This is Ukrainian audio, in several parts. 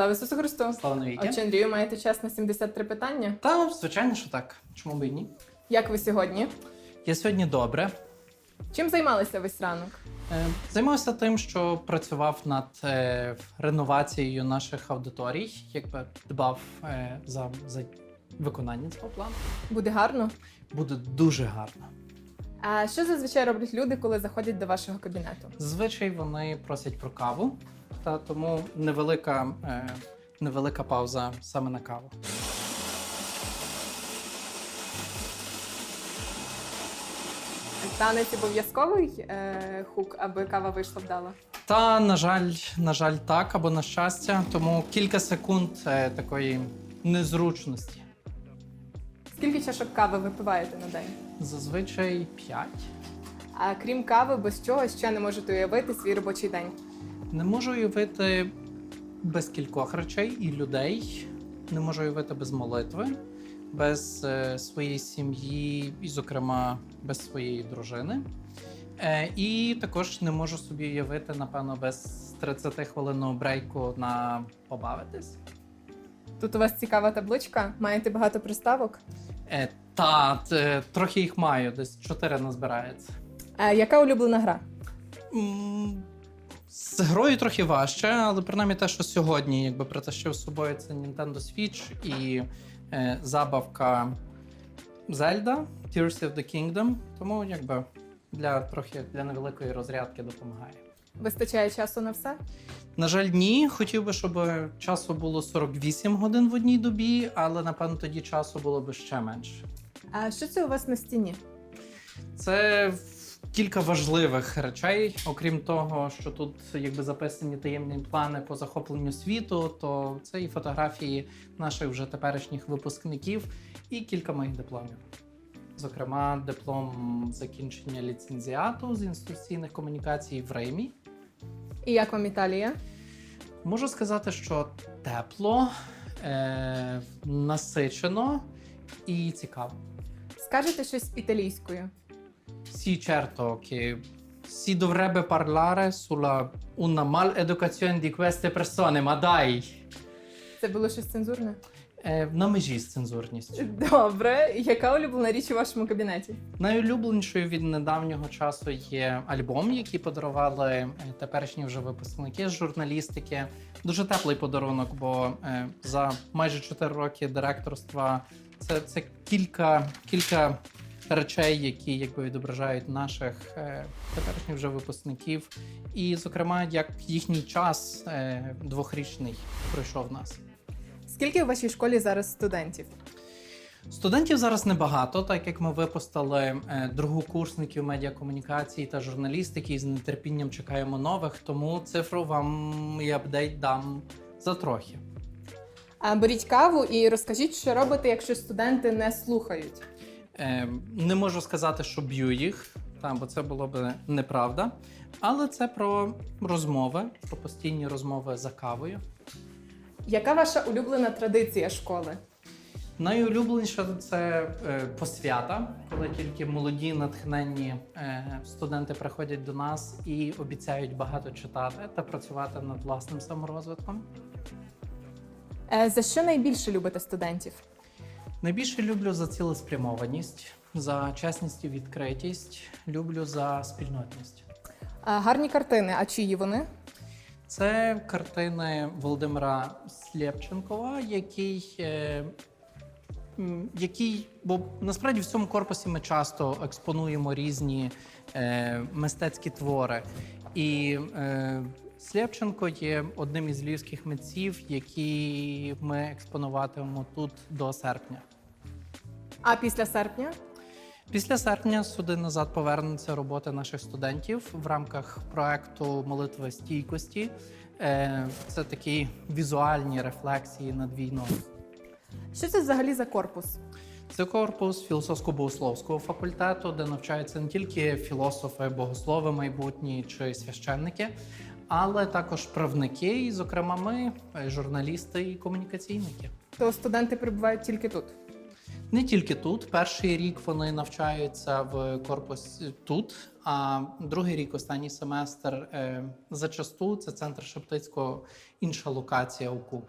Слава Ісусу Христу! Слава навіки. Отче Андрію, маєте час на 73 питання? Та, звичайно, що так. Чому б і ні? Як ви сьогодні? Я сьогодні добре. Чим займалися весь ранок? Е, Займався тим, що працював над е, реновацією наших аудиторій, якби дбав е, за, за виконанням цього плану. Буде гарно. Буде дуже гарно. А що зазвичай роблять люди, коли заходять до вашого кабінету? Зазвичай вони просять про каву, та тому невелика, е, невелика пауза саме на каву. Танець обов'язковий е, хук, аби кава вийшла вдала. Та, на жаль, на жаль, так або на щастя, тому кілька секунд е, такої незручності. Скільки чашок кави ви пиваєте на день? Зазвичай 5. А крім кави, без чого ще не можете уявити свій робочий день? Не можу уявити без кількох речей і людей. Не можу уявити без молитви, без е, своєї сім'ї, і, зокрема, без своєї дружини. Е, і також не можу собі уявити, напевно, без 30-хвилинного брейку на побавитись. Тут у вас цікава табличка, маєте багато приставок. Е, та, трохи їх маю, десь 4 назбирається. Е, яка улюблена гра? М, З грою трохи важче, але принаймні те, що сьогодні якби притащив з собою, це Nintendo Switch і е, забавка Zelda Tears of the Kingdom. Тому якби для трохи для невеликої розрядки допомагає. Вистачає часу на все? На жаль, ні. Хотів би, щоб часу було 48 годин в одній добі, але напевно тоді часу було б ще менше. А що це у вас на стіні? Це кілька важливих речей. Окрім того, що тут якби записані таємні плани по захопленню світу, то це і фотографії наших вже теперішніх випускників, і кілька моїх дипломів. Зокрема, диплом закінчення ліцензіату з інституційних комунікацій в Римі. І як вам Італія? Можу сказати, що тепло, е- насичено і цікаво. Скажете щось італійською? Sì, certo che si dovrebbe parlare sulla una maleducazione di queste persone, ma dai! Це було щось цензурне? Е, на межі з цензурністю. Добре. Яка улюблена річ у вашому кабінеті? Найулюбленішою від недавнього часу є альбом, який подарували е, теперішні вже випускники з журналістики. Дуже теплий подарунок, бо е, за майже 4 роки директорства це, це кілька, кілька речей, які якби відображають наших е, теперішніх вже випускників. І, зокрема, як їхній час е, двохрічний пройшов в нас. Скільки у вашій школі зараз студентів? Студентів зараз небагато, так як ми випустили е, другокурсників медіакомунікації та журналістики і з нетерпінням чекаємо нових, тому цифру вам і апдейт дам за трохи. Беріть каву і розкажіть, що робите, якщо студенти не слухають. Е, не можу сказати, що б'ю їх, та, бо це було б неправда. Але це про розмови, про постійні розмови за кавою. Яка ваша улюблена традиція школи? Найулюбленіше це е, посвята, коли тільки молоді натхненні е, студенти приходять до нас і обіцяють багато читати та працювати над власним саморозвитком. Е, за що найбільше любите студентів? Найбільше люблю за цілеспрямованість, за чесність і відкритість. Люблю за спільнотність. А, гарні картини, а чиї вони? Це картини Володимира Слєпченкова, який, е, який, бо насправді в цьому корпусі ми часто експонуємо різні е, мистецькі твори. І е, Слєпченко є одним із львівських митців, які ми експонуватимемо тут до серпня. А після серпня? Після серпня сюди назад повернуться роботи наших студентів в рамках проекту Молитви стійкості. Е, Це такі візуальні рефлексії над війною. Що це взагалі за корпус? Це корпус філософсько-богословського факультету, де навчаються не тільки філософи, богослови майбутні чи священники, але також правники, і, зокрема, ми, е, журналісти і комунікаційники. То студенти перебувають тільки тут. Не тільки тут. Перший рік вони навчаються в корпусі тут, а другий рік, останній семестр е, зачасту це центр Шептицького, інша локація УКУ.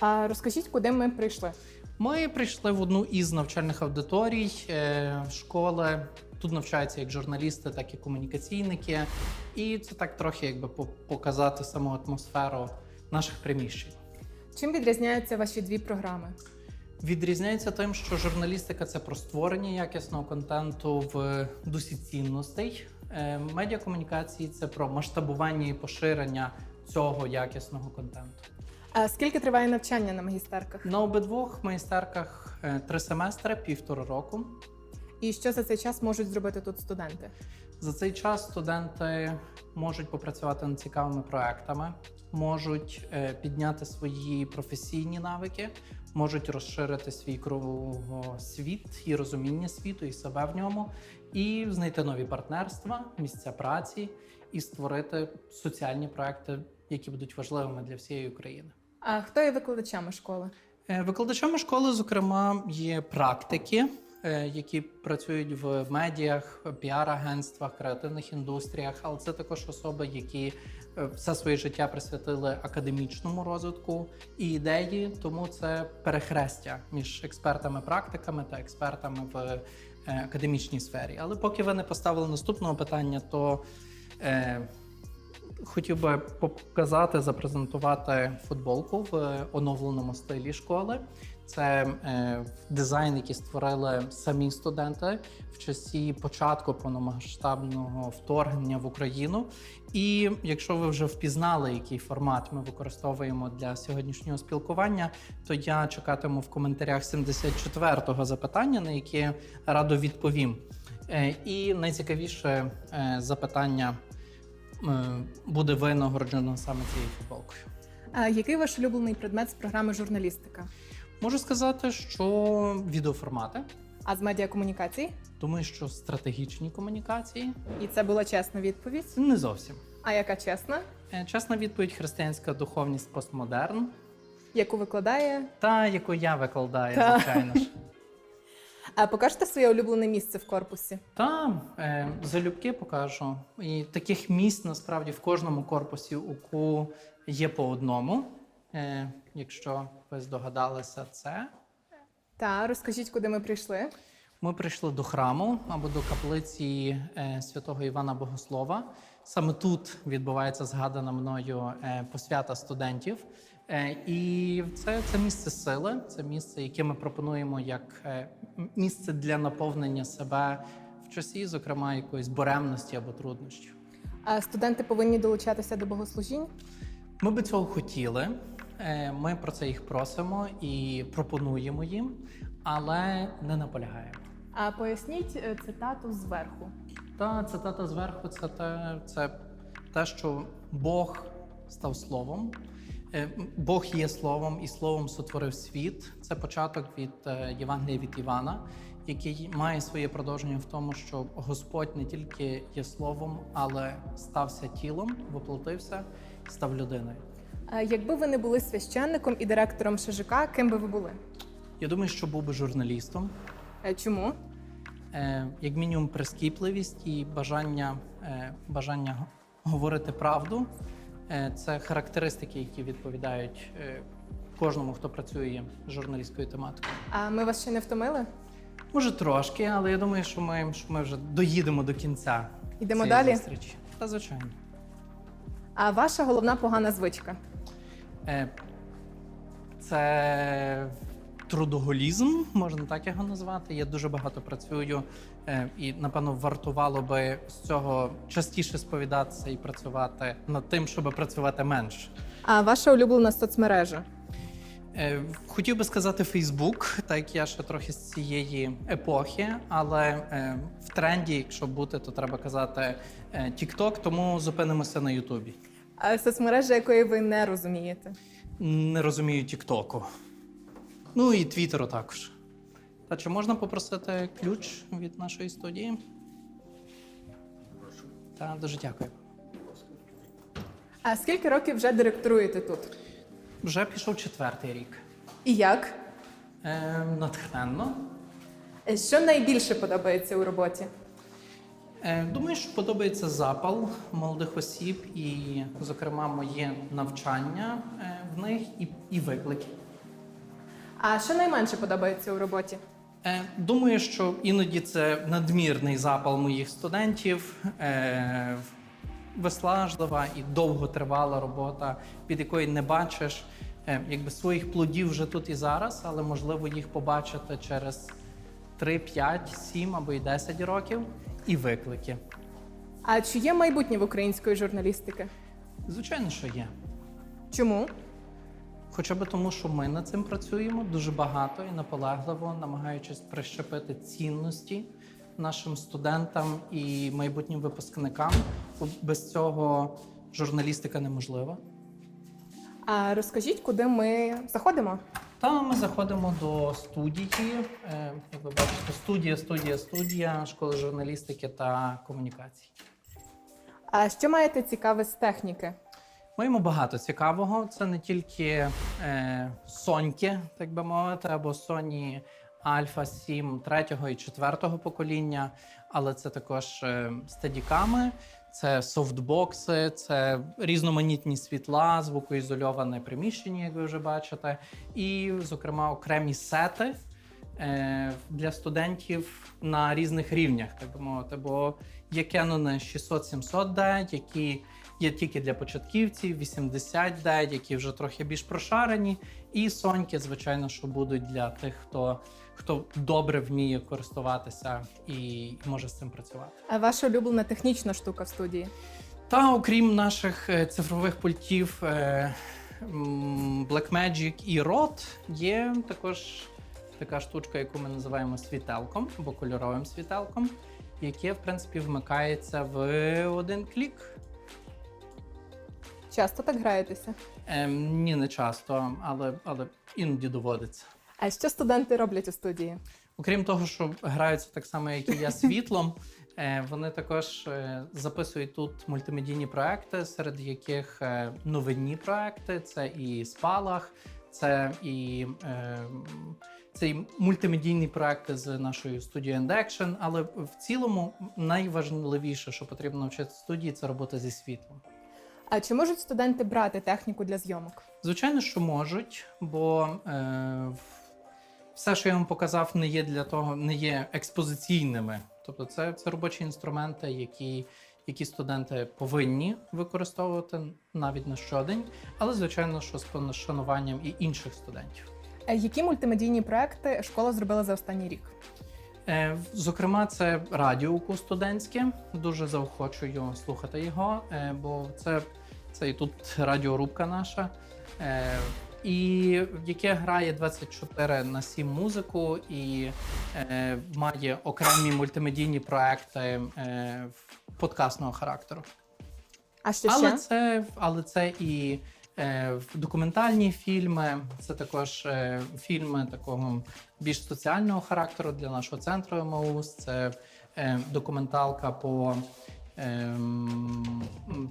А розкажіть, куди ми прийшли? Ми прийшли в одну із навчальних аудиторій е, школи. Тут навчаються як журналісти, так і комунікаційники. І це так трохи якби показати саму атмосферу наших приміщень. Чим відрізняються ваші дві програми? Відрізняється тим, що журналістика це про створення якісного контенту в дусі цінностей. Е, Медіакомунікації це про масштабування і поширення цього якісного контенту. А скільки триває навчання на магістерках? На обидвох майстерках е, три семестри, півтора року. І що за цей час можуть зробити тут студенти? За цей час студенти можуть попрацювати над цікавими проектами, можуть е, підняти свої професійні навики, можуть розширити свій кругосвіт і розуміння світу і себе в ньому, і знайти нові партнерства, місця праці і створити соціальні проекти, які будуть важливими для всієї України. А хто є викладачами школи? Е, Викладачами школи, зокрема, є практики, які працюють в медіях, піар-агентствах, креативних індустріях, але це також особи, які е, все своє життя присвятили академічному розвитку і ідеї, тому це перехрестя між експертами-практиками та експертами в е, академічній сфері. Але поки ви не поставили наступного питання, то е, Хотів би показати, запрезентувати футболку в оновленому стилі школи. Це е, дизайн, який створили самі студенти в часі початку повномасштабного вторгнення в Україну. І якщо ви вже впізнали, який формат ми використовуємо для сьогоднішнього спілкування, то я чекатиму в коментарях 74-го запитання, на яке радо відповім. Е, і найцікавіше е, запитання е, буде винагороджено саме цією футболкою. Який ваш улюблений предмет з програми журналістика? Можу сказати, що відеоформати. А з медіакомунікацій? Думаю, що стратегічні комунікації І це була чесна відповідь. не зовсім. А яка чесна? Е, Чесна відповідь християнська духовність постмодерн, Яку викладає? та яку я викладаю, Та. звичайно ж. А покажете своє улюблене місце в корпусі? Та е, залюбки покажу. І таких місць насправді в кожному корпусі УКУ є по одному. Е, якщо ви здогадалися, це Та розкажіть, куди ми прийшли. Ми прийшли до храму або до каплиці е, святого Івана Богослова. Саме тут відбувається згадана мною е, посвята студентів. Е, і це, це місце сили, це місце, яке ми пропонуємо як місце для наповнення себе в часі, зокрема, якоїсь буремності або труднощів. А студенти повинні долучатися до богослужінь. Ми би цього хотіли. Е, Ми про це їх просимо і пропонуємо їм, але не наполягаємо. А поясніть е, цитату зверху. Та цитата зверху це те, це те, що Бог став словом. Е, Бог є словом, і словом сотворив світ. Це початок від Євангелія від Івана, який має своє продовження в тому, що Господь не тільки є словом, але стався тілом, воплотився, став людиною. А якби ви не були священником і директором ШЖК, ким би ви були? Я думаю, що був би журналістом. Е, Чому? Е, як мінімум, прискіпливість і бажання, е, бажання говорити правду. Е, це характеристики, які відповідають е, кожному, хто працює з журналістською тематикою. А ми вас ще не втомили? Може, трошки, але я думаю, що ми, що ми вже доїдемо до кінця. Йдемо цієї далі? зустрічі. Та звичайно. А ваша головна погана звичка? Е, Це трудоголізм, можна так його назвати. Я дуже багато працюю, е, і напевно вартувало би з цього частіше сповідатися і працювати над тим, щоб працювати менше. А ваша улюблена соцмережа? Е, Хотів би сказати Фейсбук, так як я ще трохи з цієї епохи, але в тренді, якщо бути, то треба казати TikTok, тому зупинимося на Ютубі. А соцмережа, якої ви не розумієте? Не розумію Тіктоку. Ну і Твіттеру також. Та чи можна попросити ключ від нашої студії? Та дуже дякую. А скільки років вже директруєте тут? Вже пішов четвертий рік. І як? Е, натхненно. Що найбільше подобається у роботі? Е, Думаю, що подобається запал молодих осіб і, зокрема, моє навчання е, в них і, і виклики. А що найменше подобається у роботі? Е, Думаю, що іноді це надмірний запал моїх студентів, виснажлива і довготривала робота, від якої не бачиш якби своїх плодів вже тут і зараз, але можливо їх побачити через 3, 5, 7 або й 10 років. І виклики. А чи є майбутнє в української журналістики? Звичайно, що є. Чому? Хоча б тому, що ми над цим працюємо дуже багато і наполегливо, намагаючись прищепити цінності нашим студентам і майбутнім випускникам. Без цього журналістика неможлива. А розкажіть, куди ми заходимо? Там ми заходимо до студії. Е, Як ви бачите, студія, студія, студія школи журналістики та комунікацій. А що маєте цікаве з техніки? Маємо багато цікавого. Це не тільки е, Соньки, так би мовити, або Sony Alpha 7 третього і четвертого покоління, але це також е, стедіками, це софтбокси, це різноманітні світла, звукоізольоване приміщення, як ви вже бачите, і, зокрема, окремі сети. е, Для студентів на різних рівнях, так би мовити, бо є Canon 600-700D, які є тільки для початківців, 80D, які вже трохи більш прошарені, і соньки, звичайно, що будуть для тих, хто, хто добре вміє користуватися і, може з цим працювати. А ваша улюблена технічна штука в студії? Та окрім наших е, цифрових пультів е, Blackmagic і ROT, є також така штучка, яку ми називаємо світелком або кольоровим світелком, яке, в принципі, вмикається в один клік. Часто так граєтеся? Ем, ні, не часто, але, але іноді доводиться. А що студенти роблять у студії? Окрім того, що граються так само, як і я світлом, е, вони також е, записують тут мультимедійні проекти, серед яких е, новинні проекти, це і спалах, це і, е, це і мультимедійні проекти з нашою студією Action, Але в цілому найважливіше, що потрібно навчити студії, це робота зі світлом. А чи можуть студенти брати техніку для зйомок? Звичайно, що можуть, бо е, все, що я вам показав, не є для того, не є експозиційними. Тобто, це, це робочі інструменти, які, які студенти повинні використовувати навіть на щодень, але звичайно, що з шануванням і інших студентів. Е, Які мультимедійні проекти школа зробила за останній рік? Е, Зокрема, це радіоуку студентське. Дуже заохочую слухати його, е, бо це, це і тут радіорубка наша, е, і яке грає 24 на 7 музику і е, має окремі мультимедійні проекти е, подкастного характеру. А що Але ще? це, але це і е, документальні фільми, це також е, фільми такого більш соціального характеру для нашого центру МАУС. Це е, документалка по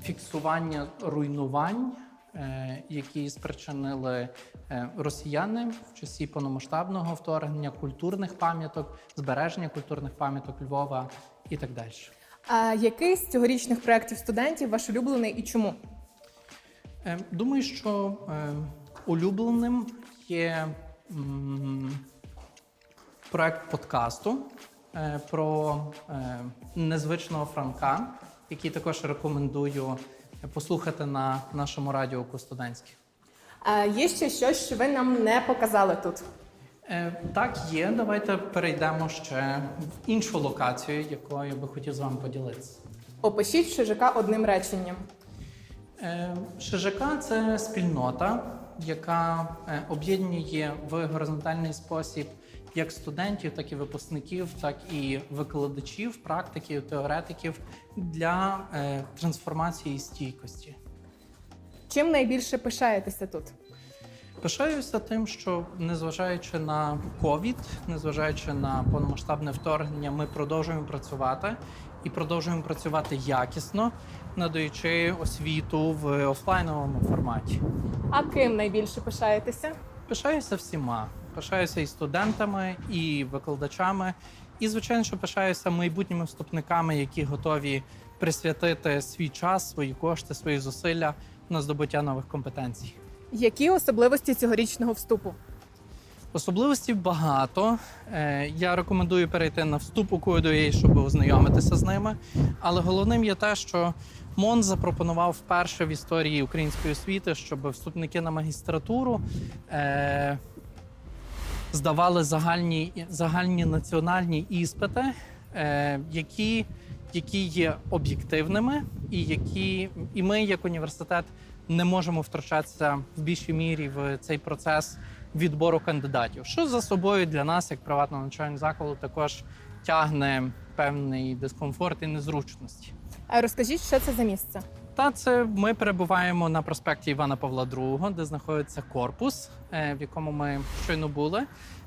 фіксування руйнувань, е, які спричинили е, росіяни в часі повномасштабного вторгнення культурних пам'яток, збереження культурних пам'яток Львова і так далі. А який з цьогорічних проєктів студентів ваш улюблений і чому? Е, Думаю, що е, улюбленим є м, проект подкасту про е, незвичного Франка, який також рекомендую послухати на нашому радіо студентське. А є ще щось, що ви нам не показали тут? Е, Так, є. Давайте перейдемо ще в іншу локацію, якою я би хотів з вами поділитися. Опишіть ШЖК одним реченням. Е, ШЖК це спільнота, яка е, об'єднує в горизонтальний спосіб як студентів, так і випускників, так і викладачів, практиків, теоретиків для е, трансформації і стійкості. Чим найбільше пишаєтеся тут? Пишаюся тим, що незважаючи на ковід, незважаючи на повномасштабне вторгнення, ми продовжуємо працювати і продовжуємо працювати якісно, надаючи освіту в офлайновому форматі. А ким найбільше пишаєтеся? Пишаюся всіма. Пишаюся і студентами, і викладачами. І, звичайно, що пишаюся майбутніми вступниками, які готові присвятити свій час, свої кошти, свої зусилля на здобуття нових компетенцій. Які особливості цьогорічного вступу? Особливостей багато. Е, Я рекомендую перейти на вступ у KUA, щоб ознайомитися з ними. Але головним є те, що МОН запропонував вперше в історії української освіти, щоб вступники на магістратуру е, здавали загальні, загальні національні іспити, е, які, які є об'єктивними, і які і ми, як університет, не можемо втручатися в більшій мірі в цей процес відбору кандидатів, що за собою для нас, як приватного навчального закладу, також тягне певний дискомфорт і незручності. А розкажіть, що це за місце? Та це ми перебуваємо на проспекті Івана Павла II, де знаходиться корпус, е, в якому ми щойно були.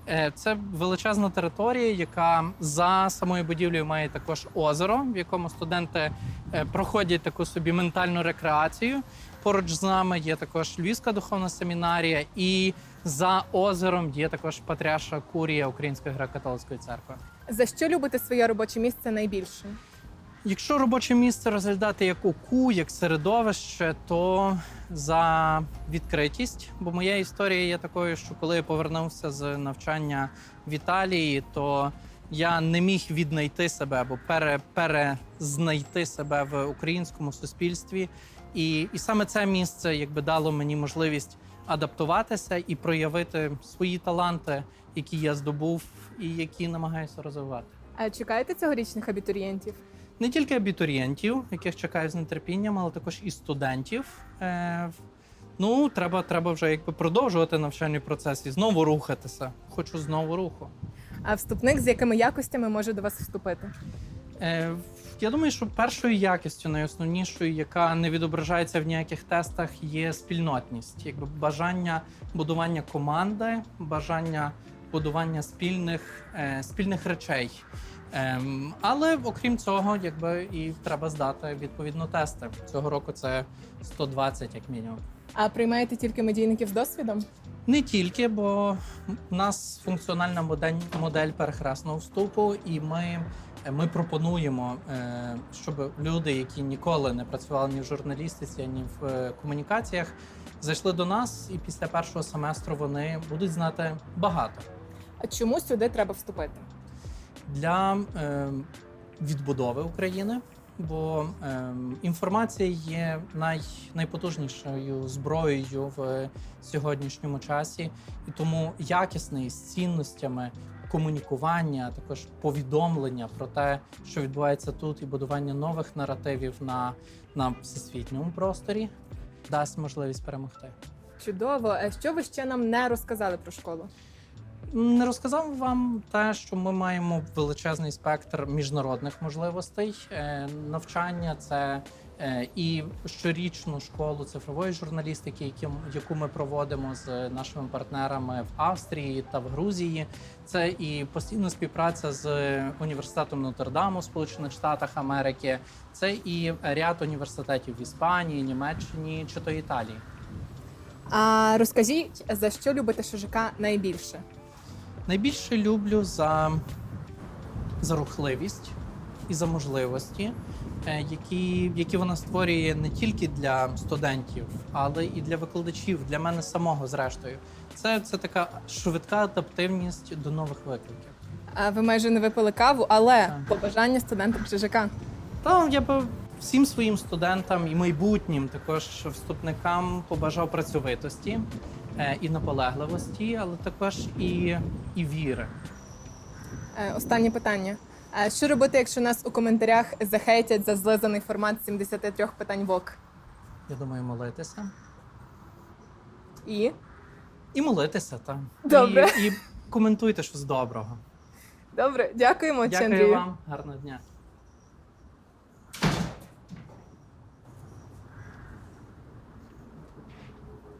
Е, Це величезна територія, яка за самою будівлею має також озеро, в якому студенти е, проходять таку собі ментальну рекреацію. Поруч з нами є також Львівська духовна семінарія, і за озером є також Патріарша Курія Української греко-католицької церкви. За що любите своє робоче місце найбільше? Якщо робоче місце розглядати як УКУ, як середовище, то за відкритість. Бо моя історія є такою, що коли я повернувся з навчання в Італії, то я не міг віднайти себе або пере, перезнайти себе в українському суспільстві. І, і саме це місце якби дало мені можливість адаптуватися і проявити свої таланти, які я здобув і які намагаюся розвивати. А чекаєте цьогорічних абітурієнтів? Не тільки абітурієнтів, яких чекаю з нетерпінням, але також і студентів. Е, ну, треба, треба вже якби продовжувати навчальний процес і знову рухатися. Хочу знову руху. А вступник з якими якостями може до вас вступити? Е, я думаю, що першою якістю, найосновнішою, яка не відображається в ніяких тестах, є спільнотність, якби бажання будування команди, бажання будування спільних, е, спільних речей. Ем, але окрім цього, якби і треба здати відповідно тести. Цього року це 120 як мінімум. А приймаєте тільки медійників з досвідом? Не тільки, бо у нас функціональна модель, модель перехресного вступу, і ми, ми пропонуємо, е, щоб люди, які ніколи не працювали ні в журналістиці, ні в е, комунікаціях, зайшли до нас, і після першого семестру вони будуть знати багато. Чому сюди треба вступити? для е, відбудови України, бо е, інформація є най, найпотужнішою зброєю в сьогоднішньому часі, і тому якісне з цінностями комунікування, а також повідомлення про те, що відбувається тут, і будування нових наративів на, на всесвітньому просторі дасть можливість перемогти. Чудово. А що ви ще нам не розказали про школу? Не розказав вам те, що ми маємо величезний спектр міжнародних можливостей Е, навчання. Це е, і щорічну школу цифрової журналістики, яку ми проводимо з нашими партнерами в Австрії та в Грузії. Це і постійна співпраця з університетом Нотр-Даму в Сполучених Штатах Америки. Це і ряд університетів в Іспанії, Німеччині чи то Італії. А розкажіть, за що любите ШЖК найбільше? Найбільше люблю за, за рухливість і за можливості, е, які, які вона створює не тільки для студентів, але і для викладачів, для мене самого, зрештою. Це, це така швидка адаптивність до нових викликів. А ви майже не випили каву, але Так. побажання студентам ШЖК. Та я би всім своїм студентам і майбутнім також вступникам побажав працьовитості і наполегливості, але також і, і віри. Е, Останнє питання. Що робити, якщо нас у коментарях захейтять за злизаний формат 73 питань ВОК? Я думаю, молитися. І І молитися, так. Добре. І, і коментуйте щось доброго. добре, дякуємо, Дякую Андрію. вам, гарного дня.